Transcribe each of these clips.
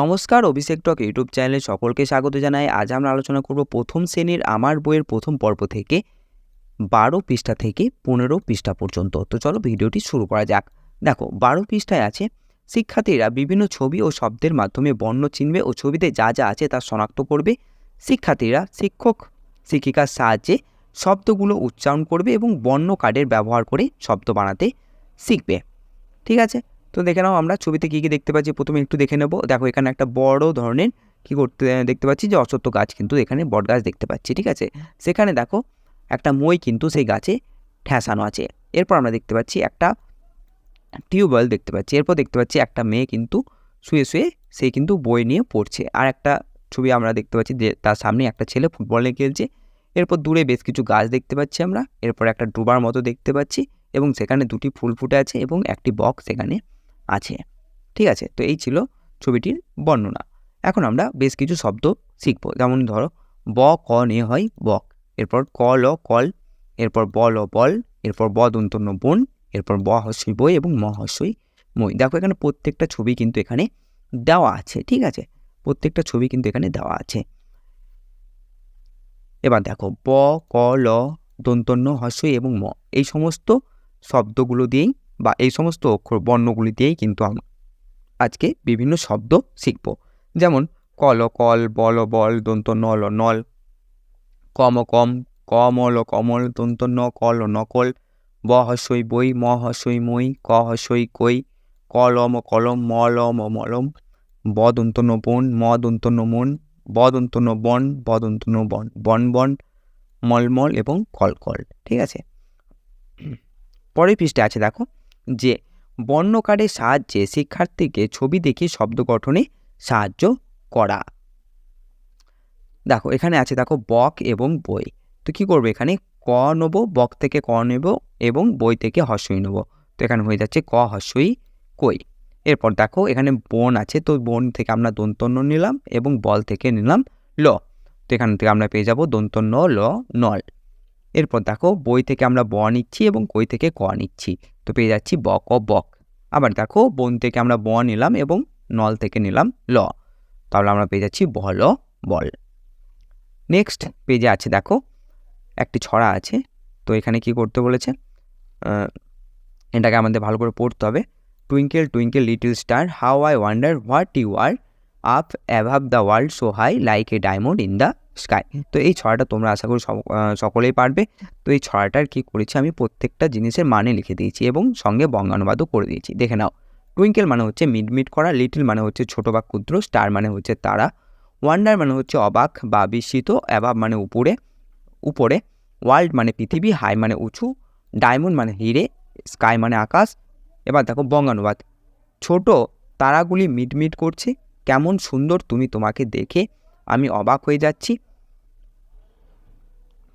নমস্কার, অভিষেক টক ইউটিউব চ্যানেলে সকলকে স্বাগত জানাই। আজ আমরা আলোচনা করব প্রথম শ্রেণির আমার বইয়ের প্রথম পর্ব থেকে, বারো পৃষ্ঠা থেকে পনেরো পৃষ্ঠা পর্যন্ত। তো চলো ভিডিওটি শুরু করা যাক। দেখো, বারো পৃষ্ঠায় আছে, শিক্ষার্থীরা বিভিন্ন ছবি ও শব্দের মাধ্যমে বর্ণ চিনবে ও ছবিতে যা যা আছে তা শনাক্ত করবে। শিক্ষার্থীরা শিক্ষক, শিক্ষিকার সাহায্যে শব্দগুলো উচ্চারণ করবে এবং বর্ণ কার্ডের ব্যবহার করে শব্দ বানাতে শিখবে। ঠিক আছে? তো দেখে নাও আমরা ছবিতে কী কী দেখতে পাচ্ছি। প্রথমে একটু দেখে নেব। দেখো, এখানে একটা বড় ধরনের কী করতে, দেখতে পাচ্ছি যে অশ্বত্থ গাছ কিন্তু এখানে বট গাছ দেখতে পাচ্ছি, ঠিক আছে? সেখানে দেখো, একটা মই কিন্তু সেই গাছে ঠেসানো আছে। এরপর আমরা দেখতে পাচ্ছি একটা টিউবওয়েল দেখতে পাচ্ছি। এরপর দেখতে পাচ্ছি একটা মেয়ে কিন্তু শুয়ে শুয়ে সে কিন্তু বই নিয়ে পড়ছে। আর একটা ছবি আমরা দেখতে পাচ্ছি যে তার সামনে একটা ছেলে ফুটবল নিয়ে খেলছে। এরপর দূরে বেশ কিছু গাছ দেখতে পাচ্ছি আমরা। এরপর একটা ডুবার মতো দেখতে পাচ্ছি এবং সেখানে দুটি ফুল ফুটে আছে এবং একটি বক্স সেখানে আছে। ঠিক আছে? তো এই ছিল ছবিটির বর্ণনা। এখন আমরা বেশ কিছু শব্দ শিখব। যেমন ধরো, ব, ক নে হয় বক এরপর ক, ল, কল, এরপর ব, ল, বল, এরপর ব, দন্তন্য বন, এরপর ব, হস্যই বই এবং ম, হস্যই মই। দেখো, এখানে প্রত্যেকটা ছবি কিন্তু এখানে দেওয়া আছে। ঠিক আছে? প্রত্যেকটা ছবি কিন্তু এখানে দেওয়া আছে। এবার দেখো, ব, ক, ল, দন্তন্য, হস্যই এবং ম। এই সমস্ত শব্দগুলো দিয়েই বা এই সমস্ত অক্ষর বর্ণগুলি দিয়েই কিন্তু আমরা আজকে বিভিন্ন শব্দ শিখব। যেমন কল কল, বল বল, দন্ত, নল নল। কম কম, কমল কমল, দন্ত, ন, কল, নকল। ব হস্যই বই ম হস্যই মই ক হস্যই কই কলম কলম মলম মলম ব, দন্ত, ন, বন, ম, দন্ত, ন, মন। ব, দন্ত, ন, বন, ব, দন্ত, ন, বন। বন বন মলমল এবং কলকল ঠিক আছে? পরের পৃষ্ঠে আছে, দেখো। যে বর্ণকারের সাহায্যে শিক্ষার্থীকে ছবি দেখে শব্দ গঠনে সাহায্য করা। দেখো, এখানে আছে দেখো, বক এবং বই। তো কী করব এখানে? ক নেব, বক থেকে ক নেব এবং বই থেকে হস্যই নেব। তো এখানে হয়ে যাচ্ছে ক, হস্যই, কই। এরপর দেখো, এখানে বন আছে, তো বন থেকে আমরা দন্তন্য নিলাম এবং বল থেকে নিলাম ল। তো এখান থেকে আমরা পেয়ে যাব দন্তন্য, ল, নল। এরপর দেখো, বই থেকে আমরা ব নিচ্ছি এবং কই থেকে ক নিচ্ছি। তো পেয়ে যাচ্ছি ব ক বক। আবার দেখো, বন থেকে আমরা ব নিলাম এবং নল থেকে নিলাম ল। তাহলে আমরা পেয়ে যাচ্ছি বল বল। নেক্সট পেজে আছে দেখো, একটি ছড়া আছে। তো এখানে কি করতে বলেছে? এটাকে আমাদের ভালো করে পড়তে হবে। Twinkle twinkle little star how I wonder what you are up above the world so high like a diamond in the sky. তো এই ছড়াটা তোমরা আশা করি সকলেই পারবে। তো এই ছড়াটার কী করেছি আমি? প্রত্যেকটা জিনিসের মানে লিখে দিয়েছি এবং সঙ্গে বঙ্গানুবাদও করে দিয়েছি। দেখে নাও, টুইঙ্কেল মানে হচ্ছে মিটমিট করা, লিটল মানে হচ্ছে ছোটো বা ক্ষুদ্র, স্টার মানে হচ্ছে তারা, ওয়ান্ডার মানে হচ্ছে অবাক বা বিস্মিত অ্যাবাব মানে উপরে উপরে, ওয়ার্ল্ড মানে পৃথিবী, হাই মানে উঁচু, ডায়মন্ড মানে হিরে, স্কাই মানে আকাশ। এবার দেখো বঙ্গানুবাদ, ছোট তারাগুলি মিটমিট করছে, কেমন সুন্দর তুমি তোমাকে দেখে আমি অবাক হয়ে যাচ্ছি।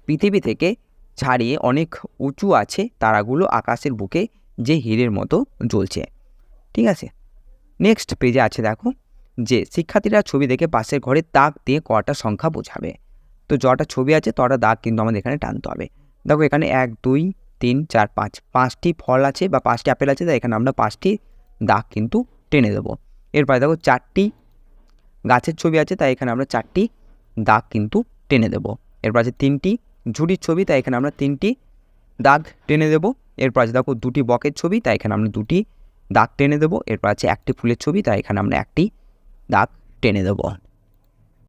পৃথিবী থেকে ছাড়িয়ে অনেক উঁচু আছে তারাগুলো আকাশের বুকে যে হীরের মতো জ্বলছে। ঠিক আছে? নেক্সট পেজে আছে দেখো যে শিক্ষার্থীরা ছবি দেখে পাশের ঘরে তাক দিয়ে কটা সংখ্যা বোঝাবে। তো যটা ছবি আছে তটা দাগ কিন্তু আমাদের এখানে টানতে হবে। দেখো এখানে এক, দুই, তিন, চার, পাঁচ, পাঁচটি ফল আছে বা পাঁচটি আপেল আছে, তাই এখানে আমরা পাঁচটি দাগ কিন্তু টেনে দেবো। এরপরে দেখো চারটি গাছের ছবি আছে, তাই এখানে আমরা চারটি দাগ কিন্তু টেনে দেব। এরপর আছে তিনটি ঝুড়ির ছবি, তাই এখানে আমরা তিনটি দাগ টেনে দেব। এরপর আছে দেখো দুটি বকের ছবি, তাই এখানে আমরা দুটি দাগ টেনে দেবো। এরপর আছে একটি ফুলের ছবি, তাই এখানে আমরা একটি দাগ টেনে দেবো।